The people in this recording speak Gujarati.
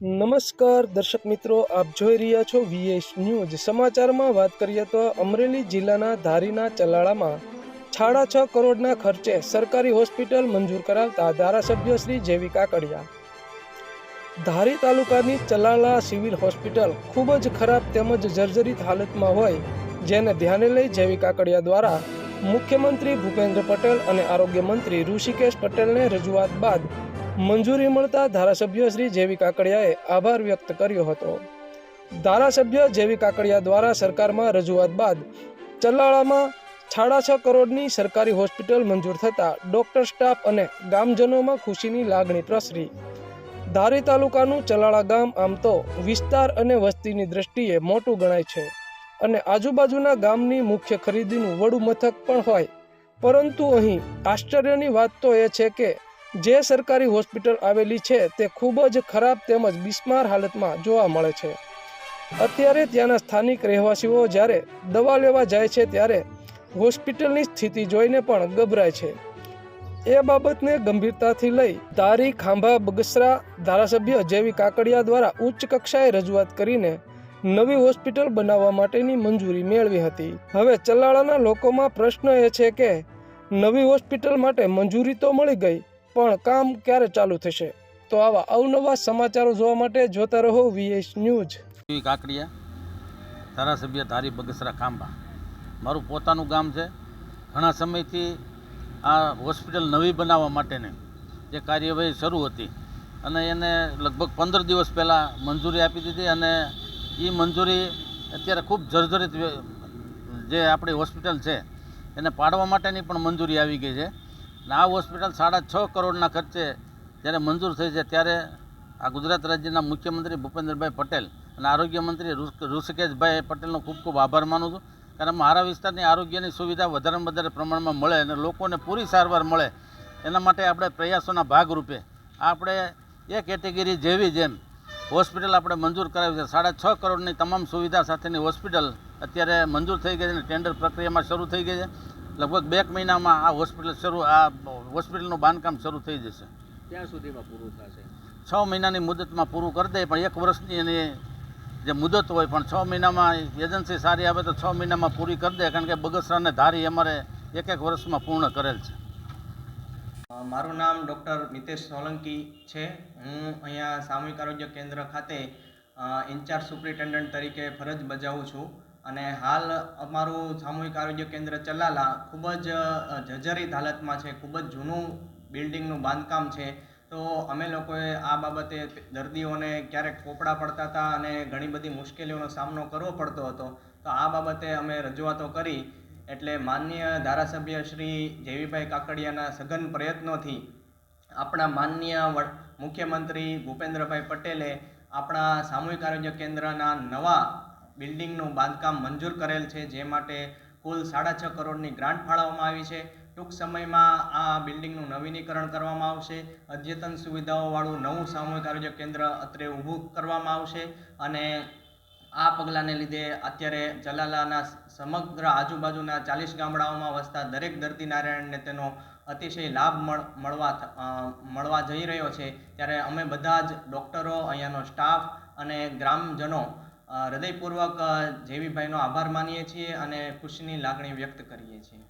નમસ્કાર દર્શક મિત્રો, આપ જોઈ રહ્યા છો વીએસ ન્યૂઝ. સમાચારમાં વાત કરીએ તો અમરેલી જિલ્લાના ધારીના ચલાળામાં સાડા છ કરોડના ખર્ચે સરકારી હોસ્પિટલ મંજૂર કરાવતા ધારાસભ્ય શ્રી જેવી કાકડિયા ધારી તાલુકાની ચલાળા સિવિલ હોસ્પિટલ ખૂબ જ ખરાબ તેમજ જર્જરિત હાલતમાં હોય, જેને ધ્યાને લઈ જેવી કાકડિયા દ્વારા મુખ્યમંત્રી ભૂપેન્દ્ર પટેલ અને આરોગ્ય મંત્રી ઋષિકેશ પટેલને રજૂઆત બાદ મંજૂરી મળતા ધારાસભ્ય શ્રી જેવી કાકડિયાએ આભાર વ્યક્ત કર્યો હતો. ધારાસભ્ય જેવી કાકડિયા દ્વારા સરકારમાં રજૂઆત બાદ ચલાળામાં સાડા છ કરોડની સરકારી હોસ્પિટલ મંજૂર થતાં ડોક્ટર સ્ટાફ અને ગામજનોમાં ખુશીની લાગણી પ્રસરી. ધારી તાલુકાનું ચલાળા ગામ આમ તો વિસ્તાર અને વસ્તીની દ્રષ્ટિએ મોટું ગણાય છે અને આજુબાજુના ગામની મુખ્ય ખરીદીનું વડું મથક પણ હોય. પરંતુ અહીં આશ્ચર્યની વાત તો એ છે કે જે સરકારી હોસ્પિટલ આવેલી છે તે ખૂબ જ ખરાબ તેમજ બિસ્માર હાલતમાં જોવા મળે છે. અત્યારે ત્યાંના સ્થાનિક રહેવાસીઓ જ્યારે દવા લેવા જાય છે ત્યારે હોસ્પિટલની સ્થિતિ જોઈને પણ ગભરાય છે. એ બાબતને ગંભીરતાથી લઈ ધારી ખાંભા બગસરા ધારાસભ્ય જેવી કાકડિયા દ્વારા ઉચ્ચ કક્ષાએ રજૂઆત કરીને નવી હોસ્પિટલ બનાવવા માટેની મંજૂરી મેળવી હતી. હવે ચલાળાના લોકોમાં પ્રશ્ન એ છે કે નવી હોસ્પિટલ માટે મંજૂરી તો મળી ગઈ પણ કામ ક્યારે ચાલુ થશે? તો આવા અવનવા સમાચારો જોવા માટે જોતા રહો વીએસ ન્યૂઝ કાકડિયા ધારાસભ્ય ધારી બગસરા ખાંભા. મારું પોતાનું ગામ છે. ઘણા સમયથી આ હોસ્પિટલ નવી બનાવવા માટેની જે કાર્યવાહી શરૂ હતી અને એને લગભગ પંદર દિવસ પહેલાં મંજૂરી આપી દીધી અને એ મંજૂરી અત્યારે ખૂબ જર્જરિત જે આપણી હોસ્પિટલ છે, એને પાડવા માટેની પણ મંજૂરી આવી ગઈ છે. આ હોસ્પિટલ સાડા છ કરોડના ખર્ચે જ્યારે મંજૂર થઈ છે ત્યારે આ ગુજરાત રાજ્યના મુખ્યમંત્રી ભૂપેન્દ્રભાઈ પટેલ અને આરોગ્ય મંત્રી ઋષિકેશભાઈ પટેલનો ખૂબ ખૂબ આભાર માનું છું. કારણ મારા વિસ્તારની આરોગ્યની સુવિધા વધારેમાં વધારે પ્રમાણમાં મળે અને લોકોને પૂરી સારવાર મળે, એના માટે આપણે પ્રયાસોના ભાગરૂપે આપણે એ કેટેગરી જેવી જેમ હોસ્પિટલ આપણે મંજૂર કરાવી છે. સાડા છ કરોડની તમામ સુવિધા સાથેની હોસ્પિટલ અત્યારે મંજૂર થઈ ગઈ છે અને ટેન્ડર પ્રક્રિયામાં શરૂ થઈ ગઈ છે. લગભગ બે એક મહિનામાં આ હોસ્પિટલ શરૂ આ હોસ્પિટલનું બાંધકામ શરૂ થઈ જશે. ત્યાં સુધીમાં પૂરું થશે? છ મહિનાની મુદતમાં પૂરું કરી દે પણ એક વર્ષની એની જે મુદત હોય પણ છ મહિનામાં એજન્સી સારી આવે તો છ મહિનામાં પૂરી કરી દે કારણ કે બગસરાને ધારી અમારે એક એક વર્ષમાં પૂર્ણ કરેલ છે. મારું નામ ડૉક્ટર મિતેશ સોલંકી છે. હું અહીંયા સામૂહિક આરોગ્ય કેન્દ્ર ખાતે ઇન્ચાર્જ સુપ્રિન્ટેન્ડન્ટ તરીકે ફરજ બજાવું છું. અને હાલ અમારું સામૂહિક આરોગ્ય કેન્દ્ર ચલાલા ખૂબ જ જર્જરિત હાલતમાં છે, ખૂબ જ જૂનું બિલ્ડિંગનું બાંધકામ છે. તો અમે લોકોએ આ બાબતે દર્દીઓને ક્યારેક પોપડા પડતા હતા અને ઘણી બધી મુશ્કેલીઓનો સામનો કરવો પડતો હતો. તો આ બાબતે અમે રજૂઆતો કરી એટલે માનનીય ધારાસભ્ય શ્રી જેવીભાઈ કાકડિયાના સઘન પ્રયત્નોથી આપણા માનનીય મુખ્યમંત્રી ભૂપેન્દ્રભાઈ પટેલે આપણા સામૂહિક આરોગ્ય કેન્દ્રના નવા બિલ્ડિંગનું બાંધકામ મંજૂર કરેલ છે, જે માટે કુલ સાડા છ કરોડની ગ્રાન્ટ ફાળવવામાં આવી છે. ટૂંક સમયમાં આ બિલ્ડિંગનું નવીનીકરણ કરવામાં આવશે. અદ્યતન સુવિધાઓવાળું નવું સામૂહિક આરોગ્ય કેન્દ્ર અત્રે ઊભું કરવામાં આવશે અને આ પગલાંને લીધે અત્યારે જલાલાના સમગ્ર આજુબાજુના ચાલીસ ગામડાઓમાં વસતા દરેક દર્દી નારાયણને તેનો અતિશય લાભ મળ, મળવા મળવા જઈ રહ્યો છે. ત્યારે અમે બધા જ ડૉક્ટરો, અહીંયાનો સ્ટાફ અને ગ્રામજનો હૃદયપૂર્વક જેવીભાઈનો આભાર માનીએ છીએ અને ખુશીની લાગણી વ્યક્ત કરીએ છીએ.